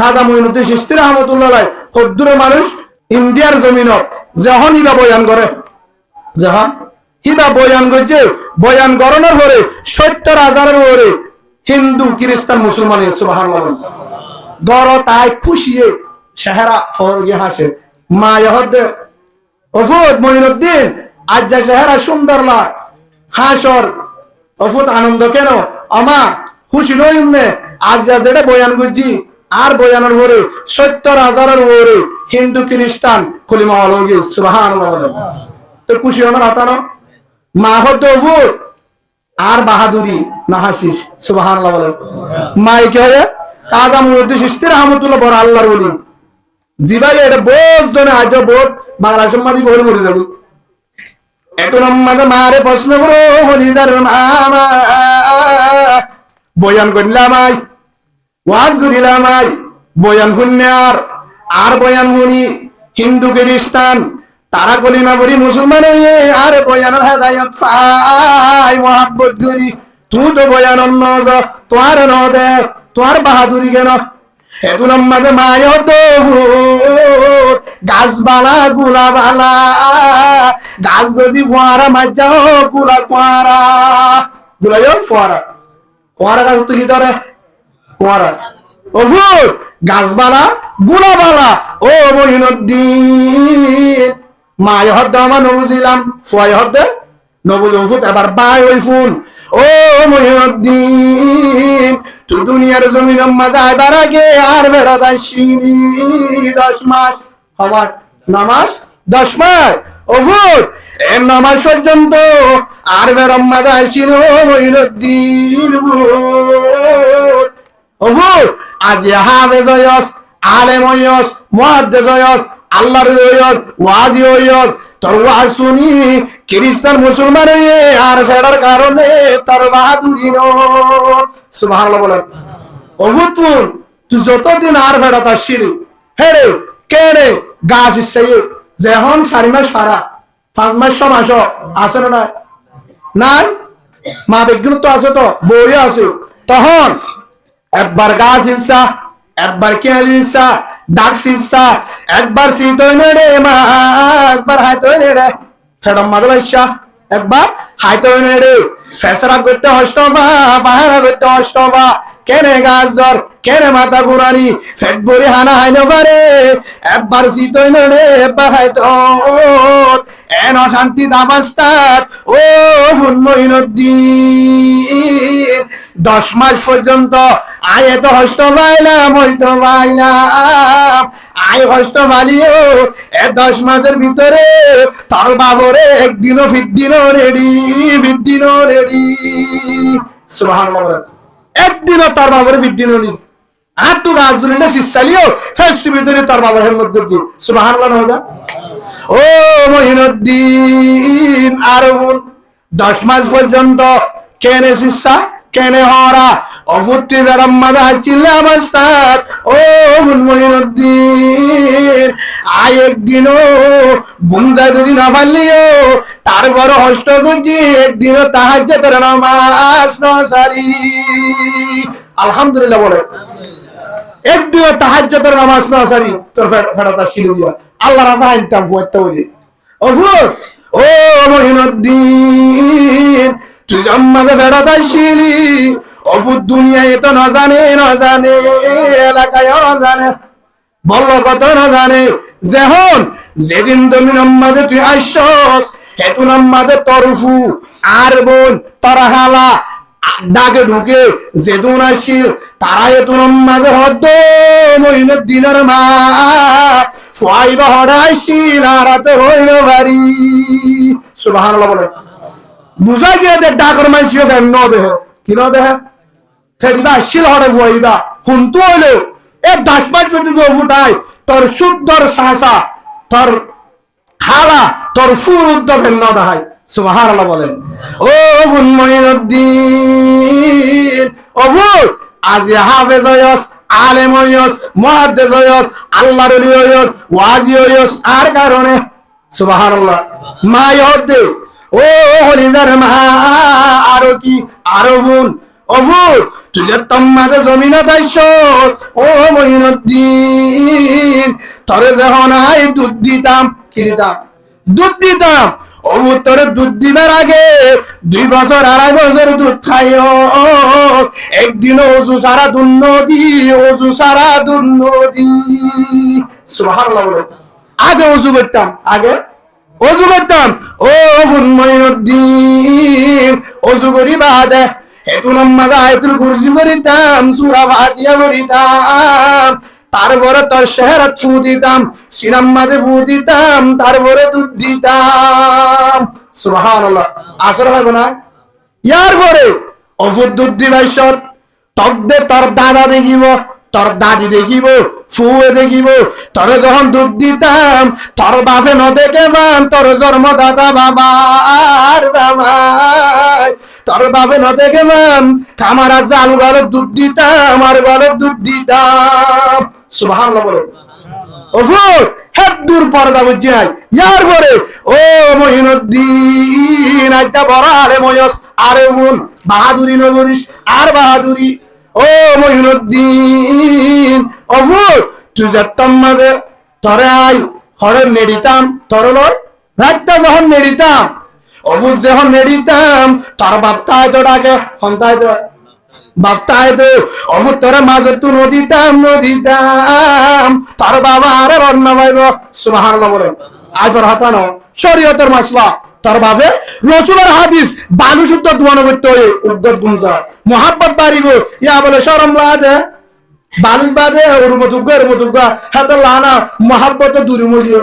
খাদা মইনুদ্দিন সিস্তি রহমতুল্লাহ সদ্দুর মানুষ ইন্ডিয়ার জমিনত যখন ইবা বয়ান করে। যখন ইবা বয়ান করছে বয়ান গরনের পরে সত্তর হাজারের পরে হিন্দু, খ্রিস্টান, মুসলমান সুবাহ গড় তাই খুশিয়ে সেহারা হয়ে হাসে মা ইহদ্দে অফুত মহিনুদ্দিন আজ যা চেহারা সুন্দর লাগ হাসর, অফুত আনন্দ কেন? আমা, খুশি নই নে আজ যা যেটা বয়ান গুজি আর বয়ানের পরে সত্তর হাজারের উপরে হিন্দু, খ্রিস্টান কলিমা অলগি সুবাহান তো খুশি হনার হাতানো মা অফুত আর বাহাদুরি না হাসিস সুবাহান মাই কে হয় কাজা মুরুদ্দি সিস্তির আহমদুল্লাহ বড় আল্লাহর বলি জিবাই এটা বহুত জনে আজ বহুত বাংলা সম্মাদি বলে মরে যাব। এত নম্বর মারে প্রশ্ন করো হলিদার মামা। বয়ান করিলাম ওয়াজ করিলাম আই বয়ান শুননার আর। আর বয়ান শুনি হিন্দু খ্রিস্টান। তারা কলিমা পড়ি মুসলমান হইয়ে আর বয়ানের হেদায়ত চাই। মহাব্বত করি। তুই তো বয়ান অন্য ন দে। তোর বাহাদুরি কেন? এদু নম্বরে মায় তো গাছবালা, গুলাবালা। গাছ গজি ফোয়ারা মাজ্জা গুলা ফোয়ারা। গুলাইও ফোয়ারা। ফোয়ারা গাছ তো কি ধরে? ফোয়ারা ওফুর গাছবালা, গুলাবালা। ও মহিনুদ্দিন। মায় হদ্দ আমার নবুঝিলাম ফুয়াই হদ্দে নবুজ ওফুত এবার বাই ওই ফুল। ও মহিনুদ্দিন তুই দুনিয়ার জমিন মাঝে আইবার আগে আর বেড়া দাসিনি দশ মাস আমার নামাজ দশ মাস। ওফুর এ নামাজ পর্যন্ত আর বেড়াম মাঝে আসছিল মহিনুদ্দিন। ওফুর আজ হাবে জয়স আলেম হইয়স মুহাদ্দিস হইয়স আল্লাহর হইয়স ওয়াজি হইয়স তোর ওয়াজ শুনি, খ্রিস্টান মুসলমান হয়ে আর ফেরার কারণে তার বাহাদুরি সুবহানাল্লাহ বলেন। অভূতুন তুই যতদিন আর ফেরা তার শিরি হে রে কে রে গাছ ইচ্ছে যেহন চারি মাস সারা, পাঁচ মাস ছ মাস আছে না নাই? মা বিজ্ঞান তো আছে তো বই আছে। তখন একবার গাছ ইচ্ছা একবার কেয়ালি ইচ্ছা ডাক ইচ্ছা একবার শীত রে মা, একবার হাইত রে। সেটা মাদল ইচ্ছা একবার হাইত রে। ফেসরা করতে হস্তবা পাহারা করতে হস্তবা কেনে গাছ জ্বর, কেনে মাথা ঘুরানি ফেট হানা হাইন পারে একবার শীত রে, একবার হাইত এন অশান্তি দাবাস্তাত, ও ফুন্মইনুদ্দিন দশ মাস পর্যন্ত আয় তো হস্ত পাইলাম, হইতো পাইলাম। আয় হস্ত পালিও, এ দশ মাসের ভিতরে তোর বাবরে একদিনও ফিরদিনও রেডি ফিরদিনও রেডি। বলেন। একদিনও তার বাবরে ফিরদিনও রেডি। আর তো রাজদুলিটা শিষ্যালিও শেষ ভিতরে তার বাবার সুবহানাল্লাহ নহবা ও মহিনুদ্দিন আর দশ মাস পর্যন্ত কেনে শিষ্যা, কেনে হরা অফুত্তি যারাম মাদা চিল্লা অবস্থাত ও মহিনুদ্দিন, আয় একদিনও যায় যদি না পারলিও তারপর হস্ত করছি একদিনও তাহার যে তোর নামাজ নসারি আলহামদুলিল্লাহ বলে, একদিনও তাহাজ্জতের নামাজ না সারি, তোর ফেরাতা শিলু দিয়া আল্লাহ রাজা আনতাম ফুয়ারটা বলি। ফুট ও মহিনুদ্দিন, তুই জম্মাতে ফেরাতা শিলি অফুত দুনিয়ায় তো না জানে না জানে এলাকায় জানে বলল কত না যেহন যেদিন তুমি নম্মাদে তুই আইসস হেতু নম্মাদে তরফু, আর বোন, তারা হালা, ডাকে ঢুকে, যেদুন আসিল তারা এতু নম্মাদে হদ্দ মহিনের দিনের মা সোয়াইবা হড়াইছিল আর তো হইল বাড়ি। সুবাহান বলে বুঝা গিয়ে ডাকর মাইসিও ফেন ন দেহ। কি ন দেহ? ফেরিবা হড়ে ফুয়াইবা হুন্তু হইলেও এ দাস পাঁচ যদি ফুটাই তোর শুদ্ধর সাহসা, তোর হালা তোর সুর উদ্যোগের ন দেখায় সুবহানাল্লাহ বলেন। ও ও ফুল আজ হাফেজ হয়স আলেম আল্লাহর ওয়াজি আর কারণে? ও হলিদার মা, আরও কি? আরও ফুল ও যে তোমাদের জমিন দাইছ ও মহিনুদ্দিন তরে যখন আই দুধ দিতাম। কি দিতাম? দুধ দিতাম। ও তোরে দুধ দিবার আগে দুই বছর, আড়াই বছর দুধ খাইও। একদিন অজু সারা দুর্নদী, অজু সারা দুর্নদী। সুবহানাল্লাহ আগে অজু করতাম। আগে অজু করতাম। ও হুন্ময়ুদ্দিন অজু করি বাদে হেতু নাম্মাদা হেতুল কুরসি সুরা ফাতিহা করিতাম তারপরে তোর শেহর ছু দিতাম সিনাম্মাদে ফু দিতাম তারপরে দুধ দিতাম। সুবহানাল্লাহ। আসর হবে না ইয়ার পরে অফুর দুধ তকদে তোর দাদা দেখিব, তোর দাদি দেখিব, ফুয়ে দেখিব, তোর যখন দুধ দিতাম, তোর বাপে ন দেখে তোর জন্মদাতা বাবার জামাই। তোর বাপে ন দেখে মান আমার জাল গলত দুধ দিতাম, আর গলত দুধ দিতাম। সুবহানাল্লাহ বলো। ওফর হেড দূর পর্দা বুঝি নাই। ইয়ার পরে ও মহিনুদ্দিন একটা বড় আলে ময়স, আরে বোন, বাহাদুরি নগরিস আর বাহাদুরি। ও মহিনুদ্দিন অফর তুই যেতাম মাঝে, তরে আই হরে মেডিতাম তর লয় রাতটা যখন নেড়িতাম অবুজ নেড়িতাম, তার বাপ্তায় তো ডাকে হন্তায় তো বাপ্তায় তো মাঝে তু নদীতাম নদীতাম। তার বাবা আরে সুবাহান আজর হাতানো শরীয়তের মাসলা। তার বাবে রসুলের হাদিস, বালু শুদ্ধ দুয়ানো করতে মোহাব্বত বাড়িব, ইয়া বলে সরম লাদে বাল বাদে ওর মতো গের মতো গা হাতে লানা, মোহাব্বত দূরে মরিও।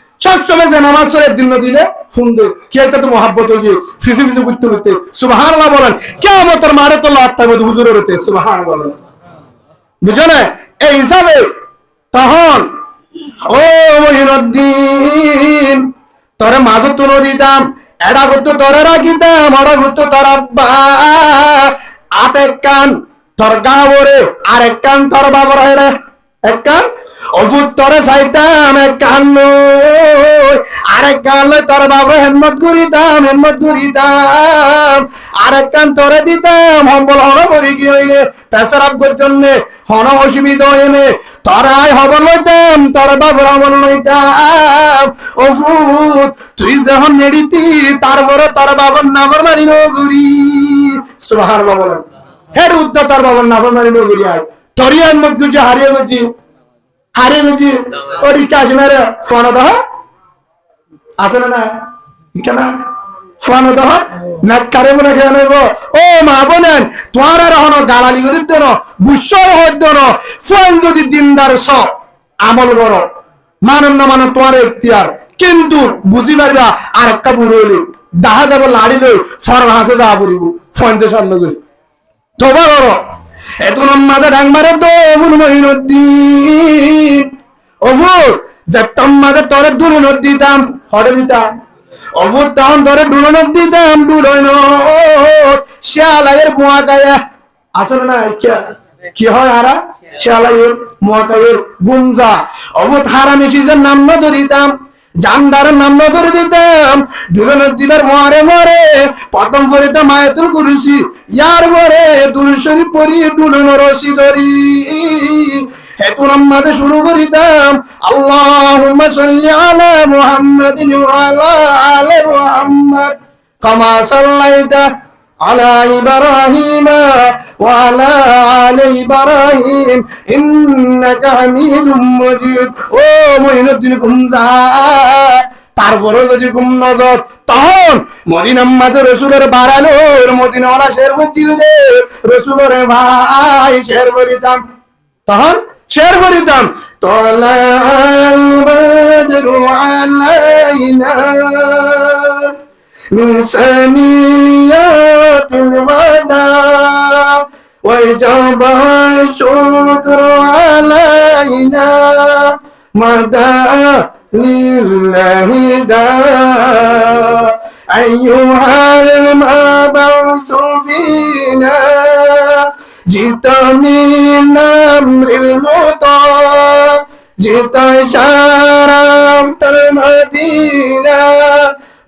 সবসময় নামাজ পড়ে দিন দিলে সুন্দর কে একটা তো মহাব্বত হয়ে ফিসি ফিসি করতে করতে সুবাহান বলেন কেমন তোর মারে তো লাভ থাকবে হুজুরের হতে সুবাহান বলেন। বুঝো না? এই হিসাবে তখন, ও মহিনুদ্দিন, তোরে মাঝে দিতাম এটা করতো তোরে রাখিতাম ওরা করতো তোর আত এক কান তোর গাঁবরে আর এক কান তোর বাবার এক কান? অভূত তরে চাইতাম এক কান লই আর এক কান লই তোর বাবার হেমত করিতাম হেমত করিতাম। আর এক কান তরে দিতাম, হম্বল হন করি কি হইলে জন্য হন অসুবিধা হইলে তরাই হব লইতাম, তোর বাবার হবল লইতাম। অভূত, তুই যখন নেড়িতি তারপরে তোর বাবার নামর মারি নগরি। সুবাহান বাবন হেড উত্তর তোর বাবার নামর মারি নগরি আয়। তরিয়ান গুজি হারিয়ে গেছি। হারিয়ে ওর ইচ্ছা আছে না রে? ফোন দহ আছে না না। কেন? ফোন দহ না, কারে মনে খেয়ে নেব ও মা বোনেন তোমার আর হন গালালি করে দেন বুঝছ হইত ন ফোন যদি দিনদার স আমল করো। মানন না মানন তোমার কিন্তু বুঝি পারবা, আর একটা বুড়ো দাহা যাব লাড়িলে সর হাসে যা পড়িব। ফোনতে সামনে করে। তোবা করো। এত মাঝে ডাং মারে তো অভুর মহিনুদ্দিন। অভুর যেতাম মাঝে তরে দূর দিতাম হরে দিতাম অভুর তখন ধরে ডুরনত দিতাম ডুরন শিয়ালাইয়ের বুয়া গায়া আসলে না কে হয় আরা শিয়ালাইয়ের মুয়াকাইয়ের গুমজা অভুত হারা মিশিজের নাম না ধরিতাম। জানদারের নাম না ধরে দিতাম। ডুরনত দিবার মরে মরে প্রথম করিতাম আয়াতুল কুরসি ইয়ার পরে দুরুশরী পরি ডুলন রশি ধরি। হেতু নামাজে শুরু করিতাম, আল্লাহুম্মা সাল্লি আলা মুহাম্মাদিন আলি মুহাম্মাদ। কামা সাল্লাইতা على إبراهيم وعلى آل إبراهيم إنك حميد مجيد ও মঈনুদ্দিন গুমজা তারপরে যদি ঘুম নজর তখন মদিনা মাঝে রসুলের বাড়ালো মদিনা ওলা শের করছিল যে রসুলের ভাই শের করিতাম তখন শের করিতাম তলাল বদরু আলাইনা من ثنيات الوداع وجب الشكر علينا. مدى لله داع أيها المبعوث فينا. جئت من أمر المطاع. جئت شرفت المدينة.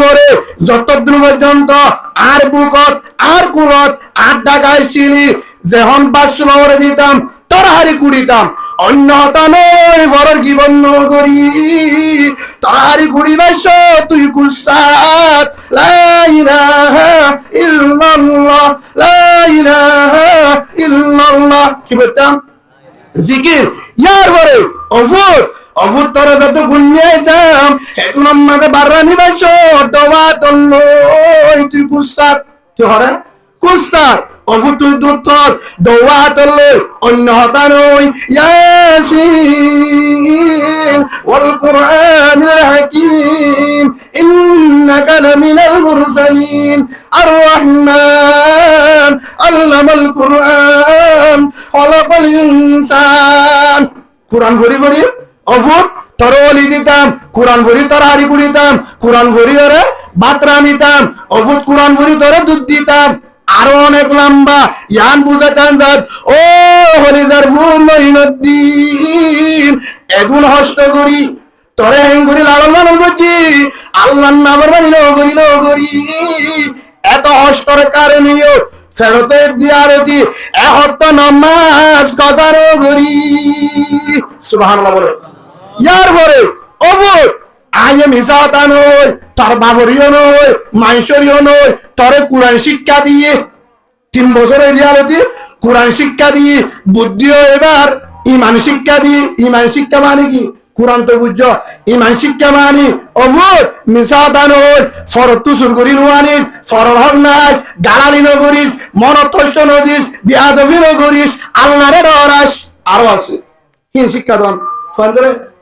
ভরে যতদিন পর্যন্ত আর বুকত, আর কুলত, আর ডাকাইছিলি যেহন পাঁচশো নম্বরে দিতাম তোর হারি কুড়িতাম। অন্য হতা নয় বড়র জীবন করি। তোর হারি কুড়ি বাইশ তুই কুস্তাত লাইলাহা ইল্লাল্লাহ লাইলাহা ইল্লাল্লাহ। কি জিকির। ইয়ার পরে অভুত অভুত তোরা যত গুনিয়ে দাম, হেতু নামাজে বারানি বাইছ দওয়া তল্লই তুই কুসাত তুই হরে কুসাত অভুত তুই দুত্তর দওয়া তল্লই অন্য হতা নই। ইয়াসিন, ওয়াল কুরআনিল হাকীম, ইন্নাকা লামিনাল মুরসালিন। আর রহমান আল্লামাল কুরআন, খলাকাল ইনসান। কোরআন ভরি ভরি। অভুত তর অলি দিতাম, কোরআন ভরি তর হারি কুড়িতাম, কোরআন ভরি ওরে বাতরা নিতাম, অভুত, কোরআন ভরি তরে দুধ দিতাম। আরও অনেক লম্বা, ইয়ান বুঝা চান যাত ও হলিজার ফুল মহিনুদ্দিন, এগুন হস্ত করি, তরে হেং করি, লালন লালন করছি আল্লাহ নামের বাড়ি নগরী নগরী এত হস্তর কারণীয়, ফেরত দিয়ারতি এহত্ত নামাজ কজারো গরি সুবহানাল্লাহ বলে। ইয়ার পরে অবুত আইয়ে মিসাতা নয় তার বাবরিও নয় মাইশরিও নয় তরে কোরআন শিক্ষা দিয়ে। তিন বছরের দিয়ারতি কোরআন শিক্ষা দিয়ে বুদ্ধিও এবার ইমান শিক্ষা দিয়ে, ইমান শিক্ষা মানে কি? কোরআন তো বুঝছ ইমান শিক্ষা মানি অভুত মিশা দান হই ফরত তুসুর করি নোয়ানি ফরর হক নাই গালালি নগরিস মনতষ্ট নদিস বিয়াদবি নগরিস আল্লাহরে ডরাস আরও আছে। কি শিক্ষা দন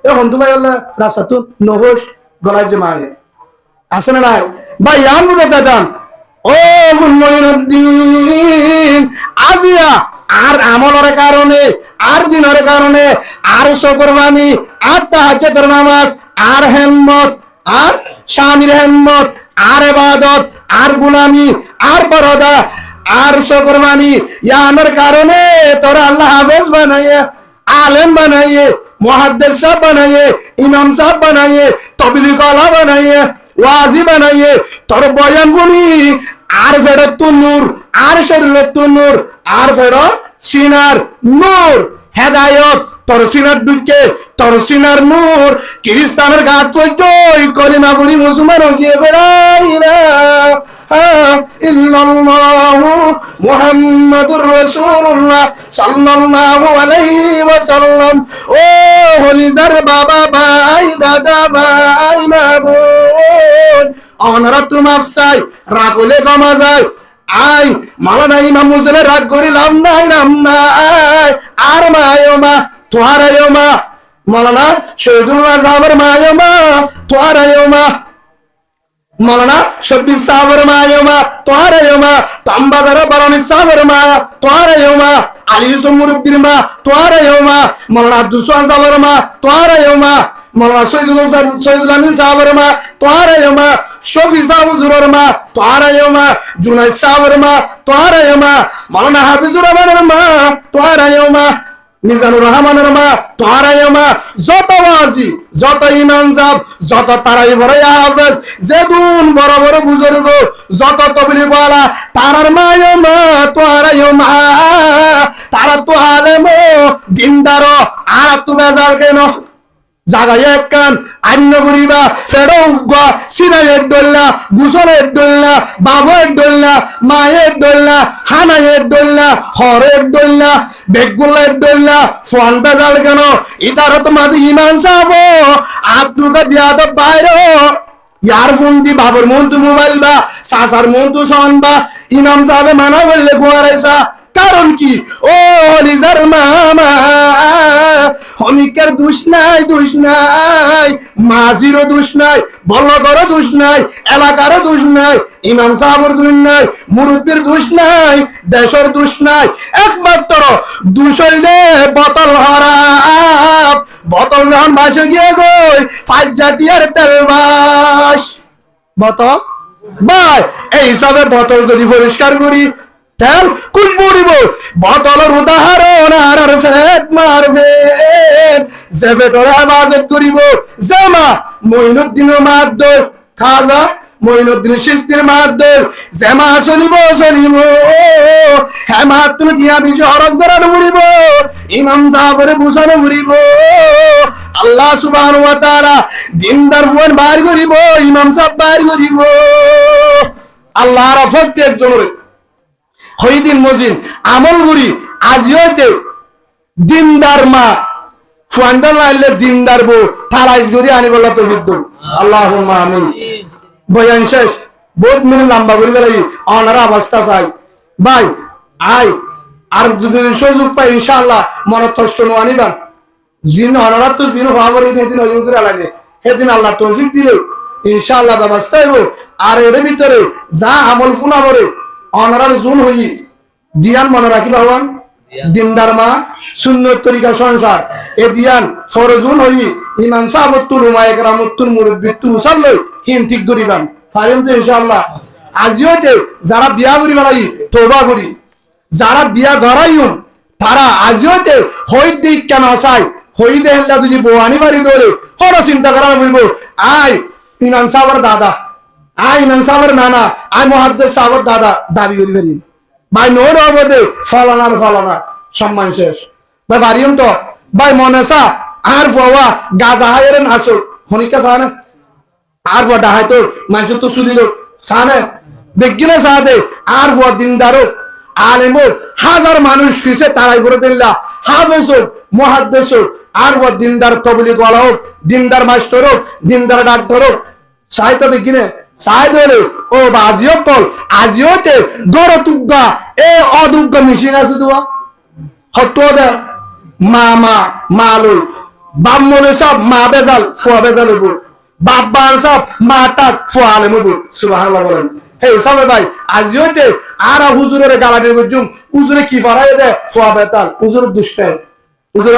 এ হন্তু ভাই আল্লাহ, রাস্তা তো নহস গলায় না নাই? ভাই ও আজিয়া, আর আমলের কারণে, আর দিনের কারণে, আর শুকরবানি আর নামাজ, আর হেম্মত, আর স্বামীর হেম্মত, আর ইবাদত, আর গুলামি, আর পরদা, আর শুকরবানি ইয়ানের কারণে তোরা আল্লাহ হাফেজ বানাইয়ে, আলেম বানাইয়ে মুহাদ্দিস সাহেব বানাইয়ে, ইমাম সাহেব বানাইয়ে, তবলিগ ওয়ালা বানাইয়ে, ওয়াজি বানাইয়ে, তোর বয়ান শুনি আর ফেরত তো নূর, আর শরীরের নূর, আর ফেরত সিনার নূর। হেদায়ত, তোর সিনার দুঃখে তোর সিনার নূর। খ্রিস্টানের গাত কই কলিমা বুড়ি মুসলমান গিয়ে বেড়াইরা ইল্লাল্লাহু মুহাম্মাদুর রাসূলুল্লাহ সাল্লাল্লাহু আলাইহি ওয়াসাল্লাম। ও হলিজার বাবা ভাই, দাদা ভাই, মা বোন অনারা তোমার চাই রাগলে কমা যায়। আই মালানা ইমাম মুজলে রাগ করি লাভ নাই, নাম নাই। আর মায়ো মা তোহার মা মালানা শহীদুল্লাহ সাহাবের মায়ো মা তোহার মা। মৌলানা শব্বির সাহাবের মা মা তোহার মা তাম্বাদার বারানি সাহাবের মা তোহার মা আলী ইউসুফ মুরব্বির মা, তোহার মা মৌলানা আব্দুল সোহান সাহাবের মা তোহার মা মৌলানা শহীদুল শহীদুল আমিন সাহাবের মা তোহার মা শফি সাহেব হুজুরের মা, তোহার মা জুনাই সাহাবের মা তোহার মা মৌলানা হাফিজুর রহমানের মা, তোহার মা মিজানুর রহমানের মা, তারাই মা, যত ওয়াজি, যত ইমান সাহ যত তারাই বড় হাফেজ যেদুন বড় বড় বুজুর্গ, যত তবলি গলা তারার মায় মা তারাই মা। তারা তো আলেম দিনদার আর তু বেজাল কেন? জাগাই একখান আন্য করিবা ফেরো উগা সিনাইয়ের ডল্লা গুসলের ডল্লা বাবুয়ের ডল্লা মায়ের ডল্লা হানাইয়ের ডল্লা হরের ডল্লা বেগুলের দোল্লা ফোন বেজাল কেন? ইতার তো মাঝে ইমান সাবো আপনাকে বিয়াদ বাইরে। ইয়ার ফোন দি বাবুর মন মোবাইল বা, সাসার মন তু বা, ইমাম সাহেব মানা বললে গোয়ারাইসা কারণ কি? ও লিজার মামা হনিকের দুষ নাই দুষ নাই মাঝিরও দুষ নাই বল্লগরও দুষ নাই এলাকারও দুষ নাই ইমাম সাহেবের দুষ নাই মুরব্বীর দুষ নাই দেশের দুষ নাই। একমাত্র দুষ হইলে বোতল হরাপ বোতল যখন বাসে গিয়ে গই ফাইভ জাতীয় তেল বাস। বতল? ভাই এই হিসাবে বতল যদি পরিষ্কার করি তেল কুল পড়িব? বোতলের উদাহরণ আর ফেট মারবে। যে ফেটরে আবাজত করিব। জামা মইনুদ্দিন মাদ্দ খাজা মইনুদ্দিন শিস্তির মাদ্দ জামা চলিব চলিব। হেমা তুমি দিয়া বিজয় হরজ করানো ঘুরিব ইমাম জাফরে বুঝানো ঘুরিব আল্লাহ তাআলা দিনদার ফুয়ান বাইর করিব, ইমাম সাহেব বাইর করিব। আল্লাহর প্রত্যেকজনের হইদিন মজিন, আমল গুরি আজিওতে দিনদার মা ফুয়ান্দার লাইলে দিনদার বউ আনি তো আল্লাহ বয়ান শেষ। বহুত লম্বা অবস্থা চাই। ভাই, আই, আর যদি সুযোগ পাই, ইনশাআল্লাহ মনত কষ্ট নো আনিবান। জিন তো জিন হওয়া সেদিন হজুর লাগে সেদিন আল্লাহ তৌফিক দিলে ইনশাআল্লাহ ব্যবস্থা হইব। আর এর ভিতরে যা আমল ফুনা করে অনারার জুন হই। দিয়ান মনে রাখি ভগবান? দিনদার মা শূন্য তরিকা সংসার। এ দিয়ান সরজুন হই। ইমান সাহবত্তুল উমায় কেরামত্তুল মুরব্বী তু উসাল্লই হিন ঠিক করিবান পারেন তো ইনশাআল্লাহ। আজিওতে যারা বিয়া করি বেড়াই তোবা করি। যারা বিয়া গড়াইম তারা আজিওতে হই দিক কেন আসাই হই দেহলা যদি বোয়ানি বাড়ি দৌড়ে হর চিন্তা করা বলব আই ইমান সাহর দাদা। আই সাহর নানা, আই মহাদ্দের সাহর দাদা, দাবি করি পারি ভাই নোর অবদে ফলানার ফলানা সম্মান শেষ। ভাই বাড়িম তো। ভাই মনে সা আর ফোয়া গাজা হায়ের নাচো হনিকা সা না আর ফোয়া ডাহাই তো মানুষ তো শুনিল সানে দেখি না সা দে আর ফোয়া দিনদারো আলেমো হাজার মানুষ শুয়েছে তারাই করে দিল্লা। হাফেজ হোক মহাদ্দেশ আর ফোয়া দিনদার তবলিক ওয়ালা হোক, দিনদার মাস্টার হোক দিনদার ডাক্তার হোক সাহিত্য বিজ্ঞানে হলে ও বাজিও কল, আজিওতে গড় তুগা এ, অদুগ্গ মিশিং আছে তোমা হতো দে, মা মা মা লই সব মা বেজাল ফুয়া বেজাল বল বাপ সব মা তাক ফুয়া আলে মবুল সুবহানাল্লাহ বলেন। হে সবে ভাই, আজিওতে আর হুজুরের গালাটি বুঝুম হুজুরে কি ফারাই দে ফুয়া বেতাল হুজুর দুষ্টে হুজুর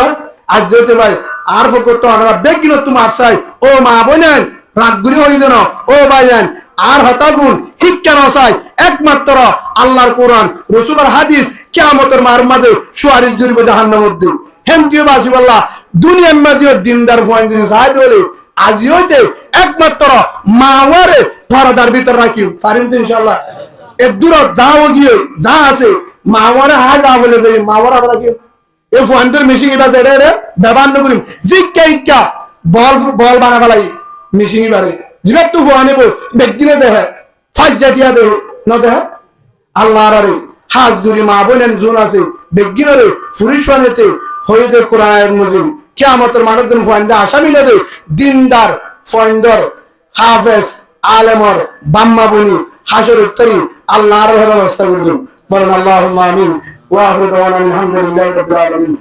আজিওতে ভাই আর ফকর তো আমরা বেগিন তুমি আফসাই ও মা বলেন রাগগুলি হইল না ও ভাইয়ান আর হতাগুন শিক্ষা নসাই একমাত্র আল্লাহর কোরআন রসুলের হাদিস কিয়ামতের মার মাঝে সুয়ারিশ করিব জাহান্নামের মধ্যে। হেমকিও বাসি বললা দুনিয়ার মাঝে দিনদার ফোন সাহায্য হলে আজি হইতে একমাত্র মাওয়ারে পরদার ভিতর রাখিও তো ইনশাআল্লাহ? এ দূর যাও গিয়ে, যা আছে, মাওয়ারে হা যা বলে দেই, মাওয়ার আবার রাখিও এ ফোনটার মেশিন এটা যেটা ব্যবহার নকরিম জিক্কা ইক্কা বল বল বানা ফেলাই। মিশিং বারে জিবাত হওয়া নেব ব্যক্তিনে দেহে ফাজ্জা দিয়া দেহ ন দেহে আল্লাহর আরে হাজ গুরি মা বোনেন জোন আছে বেগিনরে ফুরিশনেতে হইদে কোরআনের মুজিব কিয়ামতের জন্য ফাইন্দা আসামি নদে দিনদার হাফেজ আলেমর বাম্মা বনি উত্তরি আল্লাহর ব্যবস্থা করে দিন বলেন আল্লাহ আমিন। ওয়া আখিরু দাওয়ানা আলহামদুলিল্লাহি রাব্বিল আলামিন।